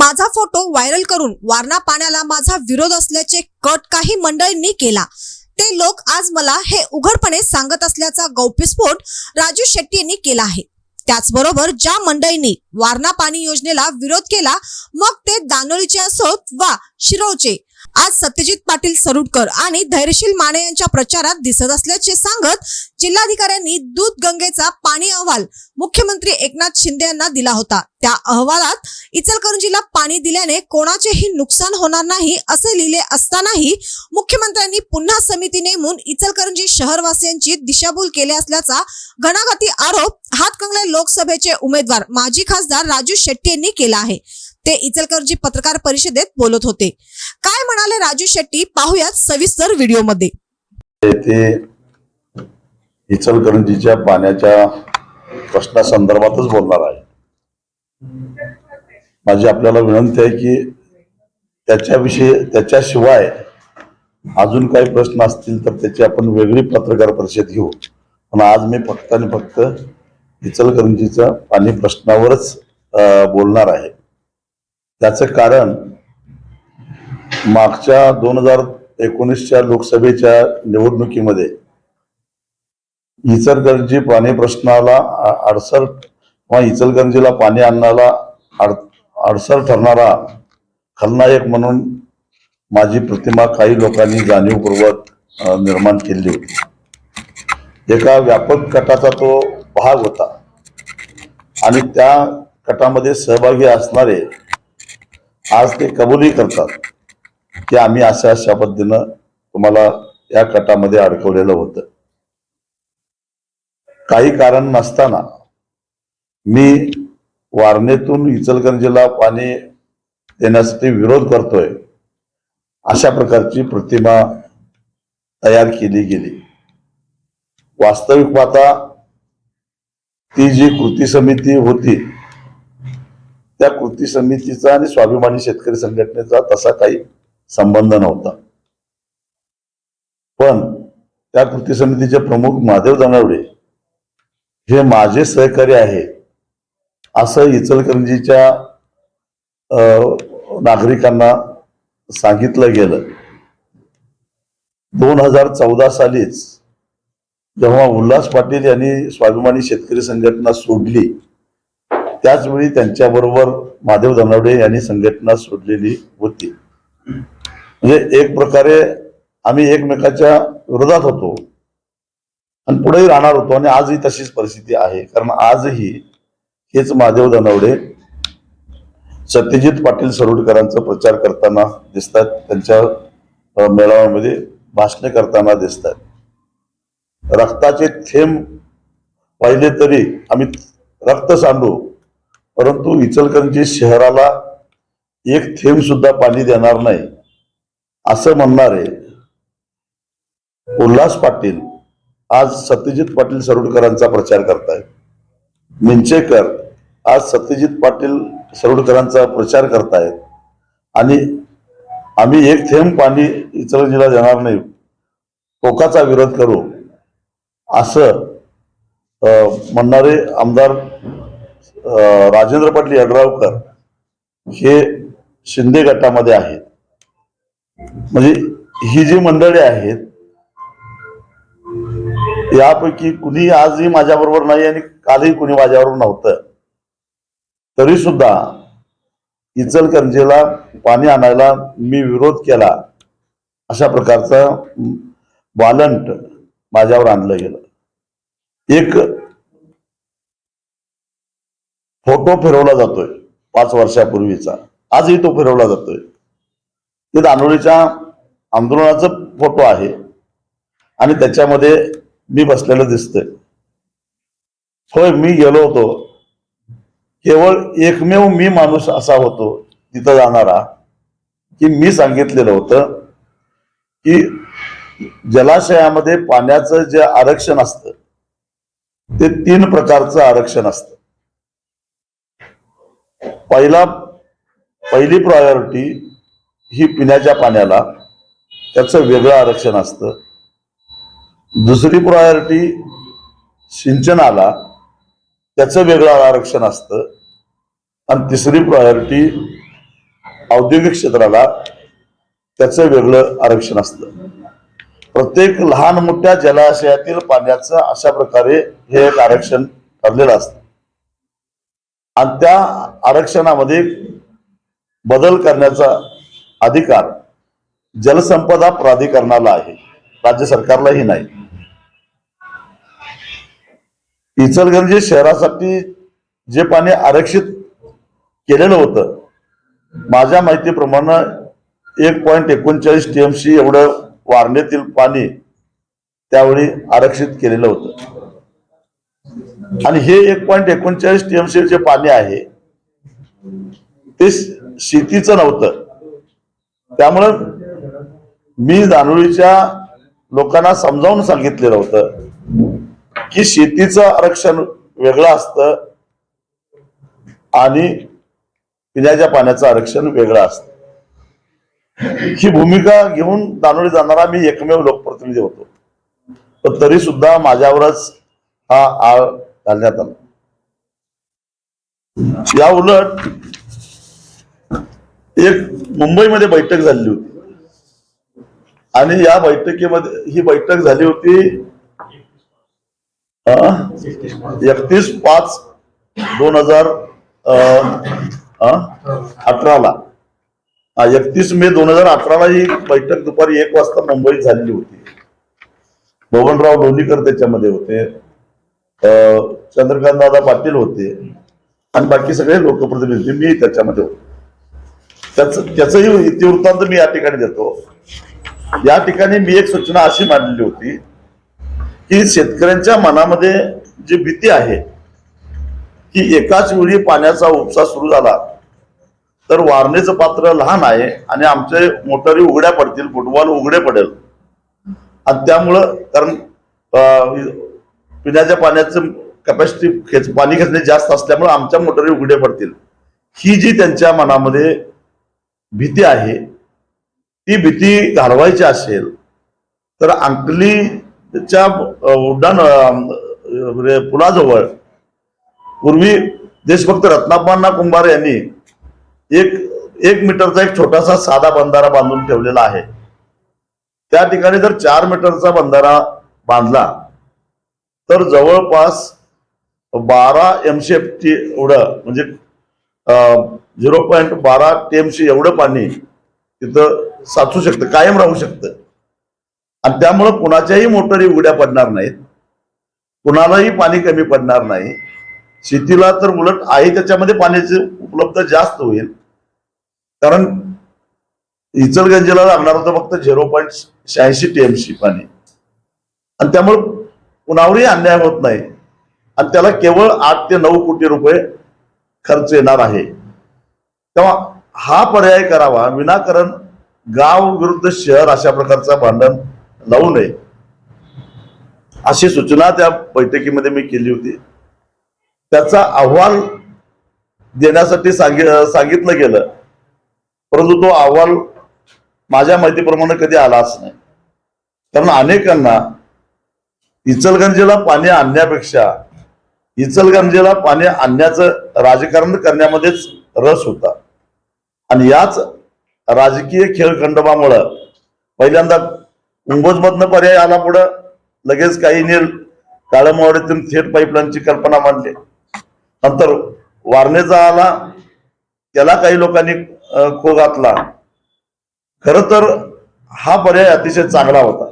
माझा photo viral करून वारणा पाण्याला माझा विरोध असल्याचे कट काही मंडळींनी केला. ते लोक आज मला हे उघडपणे सांगत असल्याचा गौप्यस्फोट राजू शेट्टी यांनी केला आहे. त्याचबरोबर ज्या मंडळींनी वारणा पाणी योजनेला विरोध केला मग ते दानोळीचे असोत वा शिरोळचे आज सत्यजित पाटील सरुडकर आणि धैर्यशील माने यांच्या प्रचारात दिसत असल्याचे सांगत जिल्हाधिकाऱ्यांनी दूध गंगेचा पाणी अहवाल मुख्यमंत्री एकनाथ शिंदे यांना दिला होता. त्या अहवालात इचलकरंजीला पाणी दिल्याने कोणाचेही नुकसान होणार नाही असे लिहिले असतानाही मुख्यमंत्र्यांनी पुन्हा समिती नेमून इचलकरंजी शहरवासियांची दिशाभूल केली असल्याचा घणाघाती आरोप हातकंगले लोकसभेचे उमेदवार माजी खासदार राजू शेट्टी यांनी केला आहे. ते इचलकरंजी पत्रकार परिषदेत बोलत होते. काय म्हणाले राजू शेट्टी? पाहूयात सविस्तर व्हिडिओमध्ये येथे इचलकरंजीच्या पाण्याच्या प्रश्नासंदर्भातच बोलणार आहे. माझी आपल्याला विनंती आहे की त्याच्याविषयी त्याच्याशिवाय अजून काही प्रश्न असतील तर त्याची आपण वेगळी पत्रकार परिषद घेऊ. पण आज मी फक्त आणि फक्त इचलकरंजीचा पाणी प्रश्नावरच बोलणार आहे. त्याचं कारण मागच्या दोन हजार एकोणीसच्या लोकसभेच्या निवडणुकीमध्ये इचलकरंजी पाणी प्रश्नाला अडसर किंवा इचलकरंजीला पाणी आणण्याला अड अडसर ठरणारा खलनायक म्हणून माझी प्रतिमा काही लोकांनी जाणीवपूर्वक निर्माण केली होती. एका व्यापक गटाचा तो भाग होता. आणि त्या गटामध्ये सहभागी असणारे आज ते कबूलही करतात की आम्ही अशा अशा पद्धतीनं तुम्हाला या कटामध्ये अडकवलेलं होतं. काही कारण नसताना मी वारणेतून इचलकरंजीला पाणी देण्यासाठी विरोध करतोय अशा प्रकारची प्रतिमा तयार केली गेली. वास्तविक पाहता ती जी कृती समिती होती त्या कृती समितीचा आणि स्वाभिमानी शेतकरी संघटनेचा तसा काही संबंध नव्हता. पण त्या कृती समितीचे प्रमुख महादेव दानवडे हे माझे सहकारी आहे. असं इचलकरंजीच्या अं, नागरिकांना सांगितलं गेलं. दोन हजार चौदा सालीच जेव्हा उल्हास पाटील यांनी स्वाभिमानी शेतकरी संघटना सोडली त्याचवेळी त्यांच्याबरोबर महादेव धनावडे यांनी संघटना सोडलेली होती. म्हणजे एक प्रकारे आम्ही एकमेकाच्या विरोधात होतो. आणि पुढेही राहणार होतो आणि आजही तशीच परिस्थिती आहे. कारण आजही हेच महादेव धनावडे सत्यजित पाटील सरोडकरांचा प्रचार करताना दिसतात. त्यांच्या मेळाव्यामध्ये भाषणे करताना दिसतात. रक्ताचे थेंब पाहिले तरी आम्ही रक्त सांडू परंतु इचलकरंजी शहराला एक थेंब सुद्धा पाणी देणार नाही असं म्हणणारे उल्हास पाटील आज सत्यजित पाटील सरोडकरांचा प्रचार करतायत. मिंचेकर आज सत्यजित पाटील सरोडकरांचा प्रचार करतायत. आणि आम्ही एक थेंब पाणी इचलकरंजीला देणार नाही टोकाचा विरोध करू असं म्हणणारे आमदार राजेंद्र पाटील यड्रावकर हे शिंदे गटामध्ये आहेत. म्हणजे ही जी मंडळी आहेत यापैकी कुणी आजही माझ्याबरोबर नाही आणि कालही कुणी माझ्याबरोबर नव्हतं. तरी सुद्धा इचलकरंजीला पाणी आणायला मी विरोध केला. अशा प्रकारचा वालंट माझ्यावर आणलं गेलं. एक फोटो फिरवला जातोय पाच वर्षापूर्वीचा. आजही तो फिरवला जातोय. ते दानोळीच्या आंदोलनाचा फोटो आहे. आणि त्याच्यामध्ये मी बसलेलं दिसतंय. होय मी गेलो होतो. केवळ एकमेव मी माणूस असा होतो तिथं जाणारा की मी सांगितलेलं होतं की जलाशयामध्ये पाण्याचं जे आरक्षण असतं ते तीन प्रकारचं आरक्षण असतं. पहिला पहिली प्रायोरिटी ही पिण्याच्या पाण्याला. त्याचं वेगळं आरक्षण असतं. दुसरी प्रायोरिटी सिंचनाला. त्याचं वेगळं आरक्षण असतं. आणि तिसरी प्रायोरिटी औद्योगिक क्षेत्राला त्याचं वेगळं आरक्षण असतं. प्रत्येक लहान मोठ्या जलाशयातील पाण्याचं अशा प्रकारे हे एक आरक्षण ठरलेलं असतं. आणि त्या आरक्षणामध्ये बदल करण्याचा अधिकार जलसंपदा प्राधिकरणाला आहे. राज्य सरकारलाही नाही. इचलगंजी शहरासाठी जे पाणी आरक्षित केलेलं होतं माझ्या माहितीप्रमाणे एक पॉईंट एकोणचाळीस टीएमसी एवढं वारणेतील पाणी त्यावेळी आरक्षित केलेलं होतं. आणि हे एक पॉईंट एकोणचाळीस टीएमसी जे पाणी आहे. ते शेतीचं नव्हतं. त्यामुळं मी दानोळीच्या लोकांना समजावून सांगितलेलं होतं की शेतीचं आरक्षण वेगळं असतं आणि पिण्याच्या पाण्याचं आरक्षण वेगळं असतं. ही भूमिका घेऊन दानोळी जाणारा मी एकमेव लोकप्रतिनिधी होतो. तरी सुद्धा माझ्यावरच हा घालण्यात आला. या उलट एक मुंबईमध्ये बैठक झालेली होती. आणि या बैठकीमध्ये ही बैठक झाली होती एकतीस पाच दोन हजार अठराला. एकतीस मे दोन हजार अठराला ही बैठक दुपारी एक वाजता मुंबईत झालेली होती. बबनराव लोणीकर त्याच्यामध्ये होते. चंद्रकांत दादा पाटील होते आणि बाकी सगळे लोकप्रतिनिधी मी त्याच्यामध्ये होतो. त्याच त्याचंही इतिवृत्तांत मी या ठिकाणी देतो. या ठिकाणी मी एक सूचना अशी मांडलेली होती की शेतकऱ्यांच्या मनामध्ये जी भीती आहे की एकाच वेळी पाण्याचा उपसा सुरू झाला तर वारणेचं पात्र लहान आहे आणि आमचे मोटारी उघड्या पडतील फुटबॉल उघडे पडेल. आणि त्यामुळं कारण पिण्याच्या पाण्याचं कॅपॅसिटी खेच पाणी खेचणे जास्त असल्यामुळे आमच्या मोटारी उघडे पडतील. ही जी त्यांच्या मनामध्ये भीती आहे ती भीती घालवायची असेल तर अंकलीच्या उड्डाण रे- म्हणजे पुलाजवळ पूर्वी देशभक्त रत्नापण्णा कुंभार यांनी एक एक मीटरचा एक छोटासा साधा बंधारा बांधून ठेवलेला आहे. त्या ठिकाणी जर चार मीटरचा बंधारा बांधला तर जवळपास बारा एमसीएफची एवढं म्हणजे झिरो पॉईंट बारा टीएमसी एवढं पाणी तिथं साचू शकतं कायम राहू शकतं. आणि त्यामुळं कुणाच्याही मोटरी उघड्या पडणार नाहीत कुणालाही पाणी कमी पडणार नाही. शेतीला तर उलट आहे त्याच्यामध्ये पाण्याची उपलब्ध जास्त होईल. कारण इचलगंजीला लागणार होतं फक्त झिरो पॉईंट शहाऐंशी टीएमसी पाणी. आणि त्यामुळे कुणावरही अन्याय होत नाही. आणि त्याला केवळ आठ ते नऊ कोटी रुपये खर्च येणार आहे. तेव्हा हा पर्याय करावा. विनाकारण गाव विरुद्ध शहर अशा प्रकारचा भांडण लावू नये. अशी सूचना त्या बैठकीमध्ये मी केली होती. त्याचा अहवाल देण्यासाठी सांगि सांगितलं गेलं. परंतु तो अहवाल माझ्या माहितीप्रमाणे कधी आलाच नाही. कारण अनेकांना इचलगंजीला पाणी आणण्यापेक्षा इचलगंजीला पाणी आणण्याचं राजकारण करण्यामध्येच रस होता. आणि याच राजकीय खेळखंडोबामुळं पहिल्यांदा उंबोजमधनं पर्याय आला पुढं. लगेच काही नील काळमवाडीतून थेट पाईपलाईनची कल्पना मांडली. नंतर वारणेचा आला. त्याला काही लोकांनी खो घातला. खर तर हा पर्याय अतिशय चांगला होता.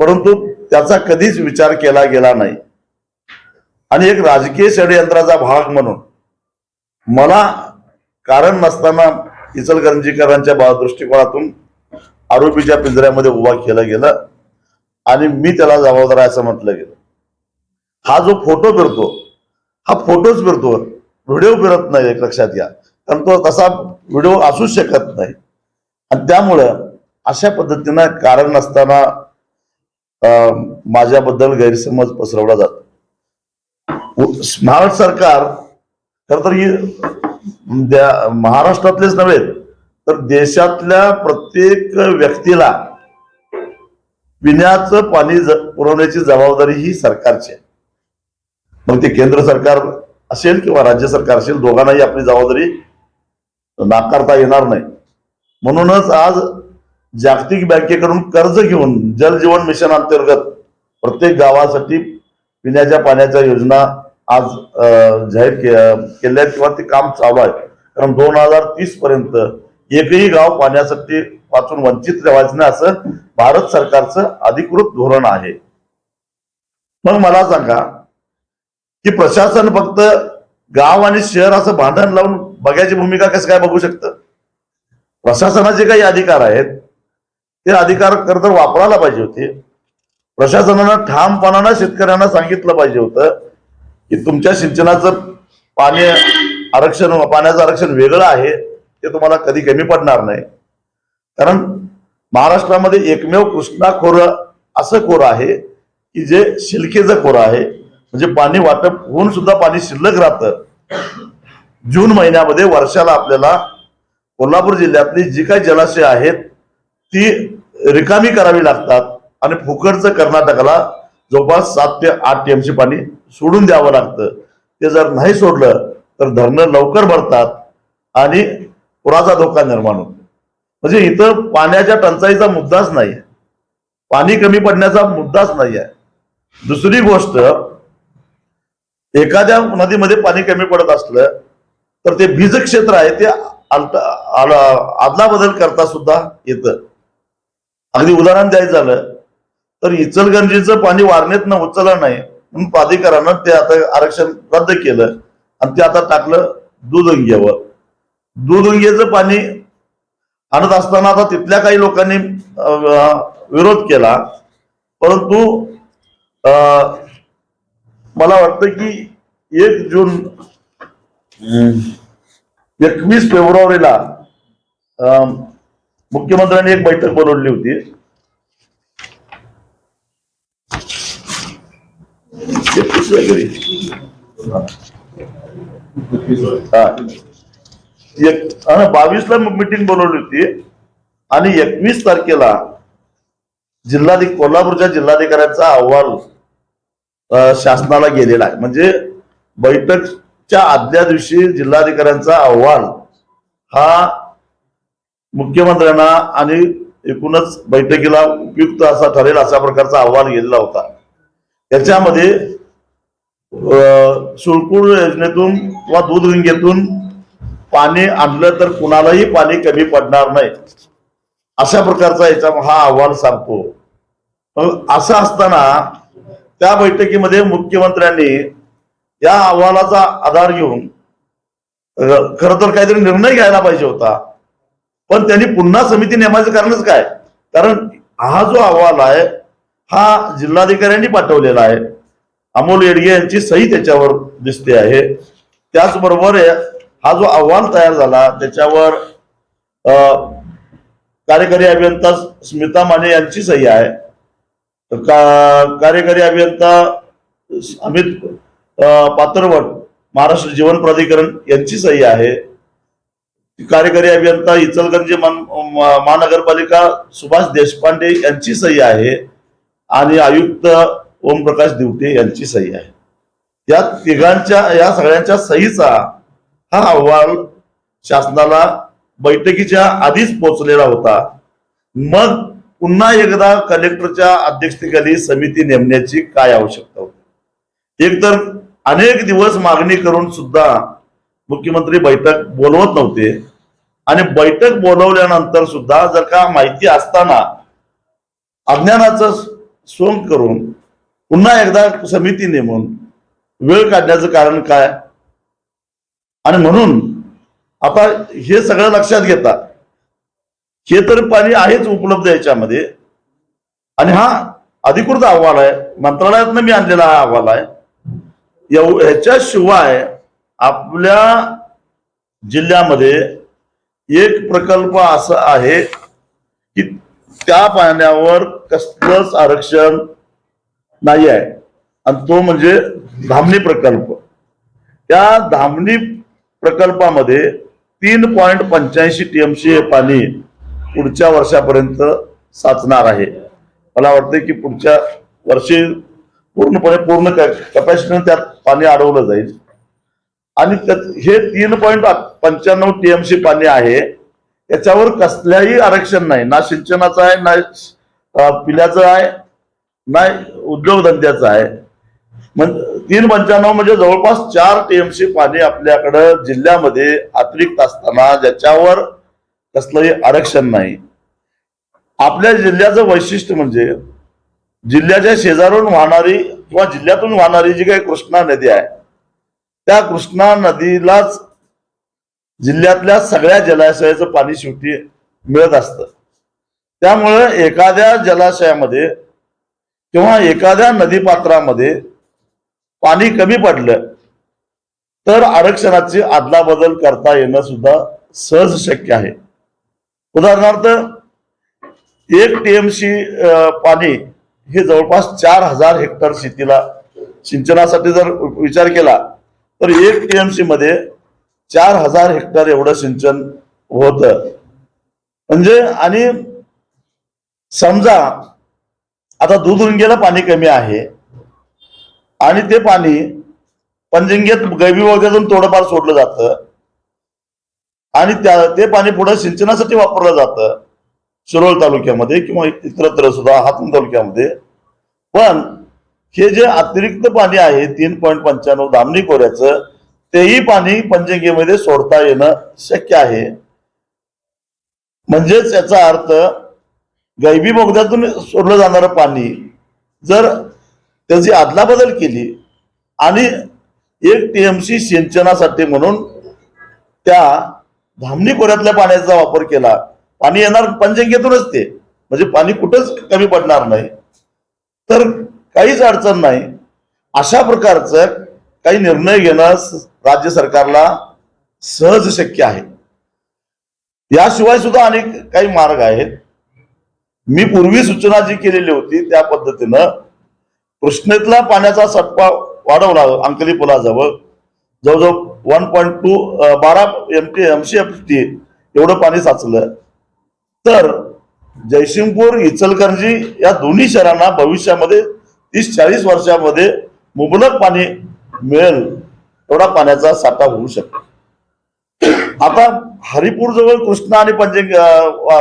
परंतु त्याचा कधीच विचार केला गेला नाही. आणि एक राजकीय षडयंत्राचा भाग म्हणून मला कारण नसताना इचलकरंजीकरांच्या बा- दृष्टिकोनातून आरोपीच्या पिंजऱ्यामध्ये उभा केलं गेलं आणि मी त्याला जबाबदार आहे असं म्हटलं गेलं. हा जो फोटो फिरतो हा फोटोच फिरतो व्हिडिओ फिरत नाही एक लक्षात घ्या कारण तो तसा व्हिडिओ असूच शकत नाही. आणि त्यामुळं अशा पद्धतीनं कारण नसताना माझ्याबद्दल गैरसमज पसरवला जातो. महाराष्ट्र सरकार खर तर ही महाराष्ट्रातलेच नव्हे तर देशातल्या प्रत्येक व्यक्तीला पिण्याचं पाणी पुरवण्याची जबाबदारी ही सरकारची आहे. मग ते केंद्र सरकार असेल किंवा राज्य सरकार असेल दोघांनाही आपली जबाबदारी नाकारता येणार नाही. म्हणूनच आज जागतिक बँकेकडून कर्ज घेऊन जल जीवन मिशन अंतर्गत प्रत्येक गावासाठी पिण्याच्या पाण्याच्या योजना आज जाहीर केल्या किंवा ते काम चालू आहे कारण दोन हजार तीस पर्यंत एकही गाव पाण्यासाठी वाचून वंचित राहायचं नाही असं भारत सरकारचं अधिकृत धोरण आहे. मग मला सांगा की प्रशासन फक्त गाव आणि शहर असं भांडण लावून बघायची भूमिका कसं काय बघू शकतं? प्रशासनाचे काही अधिकार आहेत. ते अधिकार खर तर वापरायला पाहिजे होते. प्रशासनानं ठामपणानं शेतकऱ्यांना सांगितलं पाहिजे होतं की तुमच्या सिंचनाचं पाणी आरक्षण पाण्याचं आरक्षण वेगळं आहे ते तुम्हाला कधी कमी पडणार नाही. कारण महाराष्ट्रामध्ये एकमेव कृष्णा खोरं असं खोरं आहे की जे शिलकेचं खोरं आहे. म्हणजे पाणी वाटप होऊन सुद्धा पाणी शिल्लक राहतं. जून महिन्यामध्ये वर्षाला आपल्याला कोल्हापूर जिल्ह्यातली जी काही जलाशय आहेत ती रिकामी करावी लागतात आणि फुकटचं कर्नाटकाला जवळपास सात ते आठ टीएमसी पाणी सोडून द्यावं लागतं. ते जर नाही सोडलं तर धरणं लवकर भरतात आणि पुराचा धोका निर्माण होतो. म्हणजे इथं पाण्याच्या टंचाईचा मुद्दाच नाही आहे पाणी कमी पडण्याचा मुद्दाच नाही आहे दुसरी गोष्ट एखाद्या नदीमध्ये पाणी कमी पडत असलं तर ते बीज क्षेत्र आहे ते आदला बदल करता सुद्धा येतं. अगदी उदाहरण द्यायचं झालं तर इचलगंजीचं पाणी वारणेतनं उचललं नाही म्हणून प्राधिकरणानं ते आता आरक्षण रद्द केलं आणि ते आता टाकलं दुधंग्यावर दुधंग्याचं पाणी आणत असताना आता तिथल्या काही लोकांनी विरोध केला. परंतु मला वाटतं की एक जून एकवीस फेब्रुवारीला मुख्यमंत्र्यांनी एक बैठक बोलवली होती. बावीसला मीटिंग बोलवली होती. आणि एकवीस तारखेला जिल्हाधिक कोल्हापूरच्या जिल्हाधिकाऱ्यांचा अहवाल शासनाला गेलेला आहे. म्हणजे बैठकच्या आदल्या दिवशी जिल्हाधिकाऱ्यांचा अहवाल हा मुख्यमंत्र्यांना आणि एकूणच बैठकीला उपयुक्त असा ठरेल अशा प्रकारचा अहवाल गेलेला होता. त्याच्यामध्ये सुळकूळ योजनेतून किंवा दूध रिंगेतून पाणी आणलं तर कुणालाही पाणी कमी पडणार नाही. अशा प्रकारचा याचा हा अहवाल सांगतो. मग असं असताना त्या बैठकीमध्ये मुख्यमंत्र्यांनी या अहवालाचा आधार घेऊन खर तर काहीतरी निर्णय घ्यायला पाहिजे होता. पण त्यांनी पुन्हा समिती नेमायचं कारणच काय? कारण हा जो अहवाल आहे हा जिल्हाधिकाऱ्यांनी पाठवलेला आहे. अमोल येडगे यांची सही त्याच्यावर दिसते आहे. त्याचबरोबर हा जो अहवाल तयार झाला त्याच्यावर कार्यकारी अभियंता स्मिता माने यांची सही आहे. का कार्यकारी अभियंता अमित अ, पात्रवट महाराष्ट्र जीवन प्राधिकरण यांची सही आहे. कार्यकारी अभियंता इचलगंजी महानगरपालिका सुभाष देशपांडे यांची सही आहे आणि आयुक्त ओमप्रकाश दिवटे यांची सही आहे. या तिघांच्या या सगळ्यांच्या सहीचा हा अहवाल शासनाला बैठकीच्या आधीच पोहोचलेला होता. मग पुन्हा एकदा कलेक्टरच्या अध्यक्षतेखाली समिती नेमण्याची काय आवश्यकता होती? एकतर अनेक दिवस मागणी करून सुद्धा मुख्यमंत्री बैठक बोलवत नव्हते. आणि बैठक बोलवल्यानंतर सुद्धा जर का माहिती असताना अज्ञानाचं सोंग करून पुन्हा एकदा समिती नेमून वेळ काढण्याचं कारण काय? आणि म्हणून आता हे सगळं लक्षात घेता हे तर पाणी आहेच उपलब्ध याच्यामध्ये. आणि हा अधिकृत अहवाल आहे. मंत्रालयातनं मी आणलेला हा अहवाल आहे. ह्याच्याशिवाय आपल्या जिल्ह्यामध्ये एक प्रकल्प असा आहे की त्या पाण्यावर कसलंच आरक्षण नाही आहे. आणि तो म्हणजे धामणी प्रकल्प. त्या धामणी प्रकल्पामध्ये तीन पॉईंट पंच्याऐंशी टीएमसी हे पाणी पुढच्या वर्षापर्यंत साचणार आहे. मला वाटते की पुढच्या वर्षी पूर्णपणे पूर्ण कॅपॅसिटीनं त्यात पाणी अडवलं जाईल. आणि हे तीन पॉईंट पंच्याण्णव टीएमसी पाणी आहे. त्याच्यावर कसल्याही आरक्षण नाही. ना सिंचनाचं आहे ना पिल्याचं आहे ना उद्योगधंद्याचं आहे. म्हणजे तीन पंच्याण्णव म्हणजे जवळपास चार टीएमसी पाणी आपल्याकडं जिल्ह्यामध्ये अतिरिक्त असताना ज्याच्यावर कसलंही आरक्षण नाही. आपल्या जिल्ह्याचं वैशिष्ट्य म्हणजे जिल्ह्याच्या शेजारून वाहणारी किंवा जिल्ह्यातून वाहणारी जी काही कृष्णा नदी आहे त्या कृष्णा नदीलाच जिल्ह्यातल्या सगळ्या जलाशयाचं पाणी शेवटी मिळत असतं. त्यामुळं एखाद्या जलाशयामध्ये किंवा एखाद्या नदीपात्रामध्ये पाणी कमी पडलं तर आरक्षणाची अदलाबदल करता येणं सुद्धा सहज शक्य आहे. उदाहरणार्थ एक टीएमसी पाणी हे जवळपास चार हजार हेक्टर शेतीला सिंचनासाठी जर विचार केला तर एक टीएमसी मध्ये चार हजार हेक्टर एवढं सिंचन होत. म्हणजे आणि समजा आता दुधगंगेला पाणी कमी आहे आणि ते पाणी पंजंगेत गैबी वगैरे थोडंफार सोडलं जातं आणि त्या ते पाणी पुढे सिंचनासाठी वापरलं जातं शिरोळ तालुक्यामध्ये किंवा इतरत्र सुद्धा हातून तालुक्यामध्ये. पण हे जे अतिरिक्त पाणी आहे तीन पॉईंट पंच्याण्णव दामणी कोऱ्याचं तेही पाणी पंचगंगेमध्ये सोडता येणं शक्य आहे. म्हणजेच याचा अर्थ गैबी बोगद्यातून सोडलं जाणारं पाणी जर त्याची अदलाबदल केली आणि एक टीएमसी सिंचनासाठी म्हणून त्या धामणी खोऱ्यातल्या पाण्याचा वापर केला पाणी येणार पंचंगेतूनच ते म्हणजे पाणी कुठंच कमी पडणार नाही. तर काहीच अडचण नाही. अशा प्रकारचं काही निर्णय घेणं राज्य सरकारला सहज शक्य आहे. याशिवाय सुद्धा अनेक काही मार्ग आहेत. मी पूर्वी सूचना जी केलेली होती त्या पद्धतीनं कृष्णेतला पाण्याचा सटपा वाढवला अंकली पुलाजवळ. जवळजवळ वन पॉईंट टू बारा M T M F T एवढं पाणी साचलं. तर जयसिंगपूर इचलकरंजी या दोन्ही शहरांना भविष्यामध्ये तीस चाळीस वर्षामध्ये मुबलक पाणी मिळेल एवढा पाण्याचा साठा होऊ शकतो. आता हरिपूर जवळ कृष्णा आणि पंजे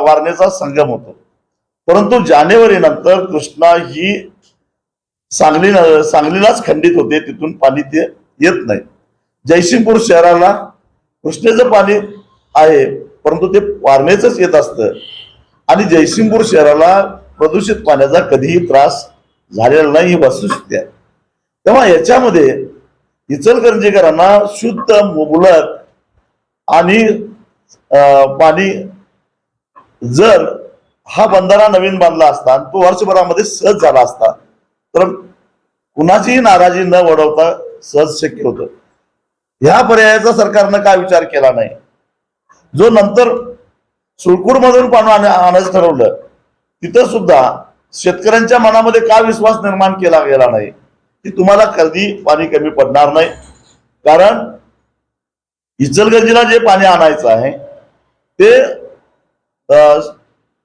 वारणेचा संगम होतो. परंतु जानेवारी नंतर कृष्णा ही सांगली सांगलीलाच खंडित होते तिथून पाणी ते येत नाही. जयसिंगपूर शहराला कृष्णेचं पाणी आहे परंतु ते वारणेच येत असतं. आणि जयसिंगपूर शहराला प्रदूषित पाण्याचा कधीही त्रास झालेला नाही ही वस्तुस्थिती आहे. तेव्हा याच्यामध्ये इचलकरंजीकरांना शुद्ध मुबलक आणि अं, पाणी जर हा बंधारा नवीन बांधला असता आणि तो वर्षभरामध्ये सहज झाला असता तर कुणाचीही नाराजी न वडवता सहज शक्य होतं. ह्या पर्यायाचा सरकारनं काय विचार केला नाही. जो नंतर सुळकूडमधून पाणी आणायचं ठरवलं तिथं सुद्धा शेतकऱ्यांच्या मनामध्ये का विश्वास निर्माण केला गेला नाही? की तुम्हाला कधी पाणी कमी पडणार नाही. कारण इचलगंजीला जे पाणी आणायचं आहे ते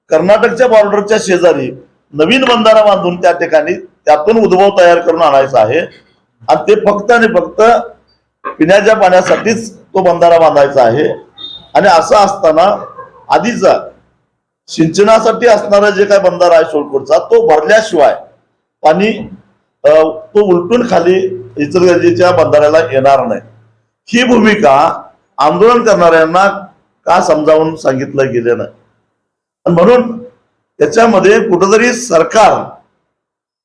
कर्नाटकच्या बॉर्डरच्या शेजारी नवीन बंधारा बांधून त्या ठिकाणी त्यातून उद्भव तयार करून आणायचा आहे. आणि ते फक्त आणि फक्त पिण्याच्या पाण्यासाठीच तो बंधारा बांधायचा आहे. आणि असं असताना आधीचा सिंचनासाठी असणारा जे काय बंधारा आहे सोलपूरचा तो भरल्याशिवाय पाणी तो उलटून खाली इचलगंजीच्या बंधाऱ्याला येणार नाही. ही भूमिका आंदोलन करणाऱ्यांना का समजावून सांगितलं गेलं नाही? आणि म्हणून त्याच्यामध्ये कुठंतरी सरकार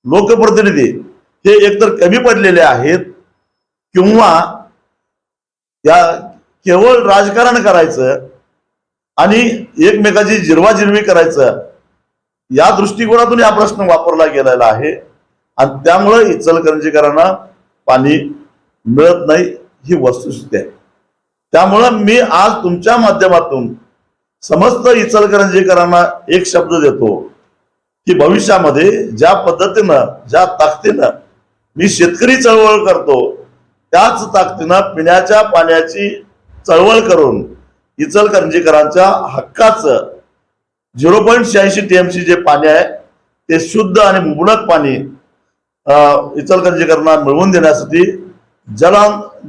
लोकप्रतिनिधी हे एकतर कमी पडलेले आहेत किंवा या केवळ राजकारण करायचं आणि एकमेकाची जिरवाजिरवी करायचं या दृष्टिकोनातून हा प्रश्न वापरला गेलेला आहे. आणि त्यामुळं इचलकरंजीकरांना पाणी मिळत नाही ही वस्तुस्थिती आहे. त्यामुळं मी आज तुमच्या माध्यमातून समस्त इचलकरंजीकरांना एक शब्द देतो की भविष्यामध्ये ज्या पद्धतीनं ज्या ताकदीनं मी शेतकरी चळवळ करतो त्याच ताकदीनं पिण्याच्या पाण्याची चळवळ करून इचलकरंजीकरांच्या हक्काचं झिरो पॉईंट शहाऐंशी टीएमसी जे पाणी आहे ते शुद्ध आणि मुबलक पाणी इचलकरंजीकरांना मिळवून देण्यासाठी जन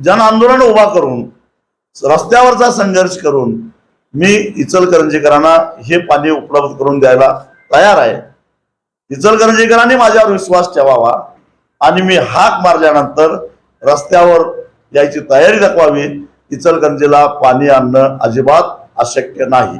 जन आंदोलन उभा करून रस्त्यावरचा संघर्ष करून मी इचलकरंजीकरांना हे पाणी उपलब्ध करून द्यायला तयार आहे. इचलकरंजीकरांनी माझ्यावर विश्वास ठेवावा आणि मी हाक मारल्यानंतर रस्त्यावर यायची तयारी दाखवावी इचलकरंजीला पाणी आणणं अजिबात अशक्य नाही.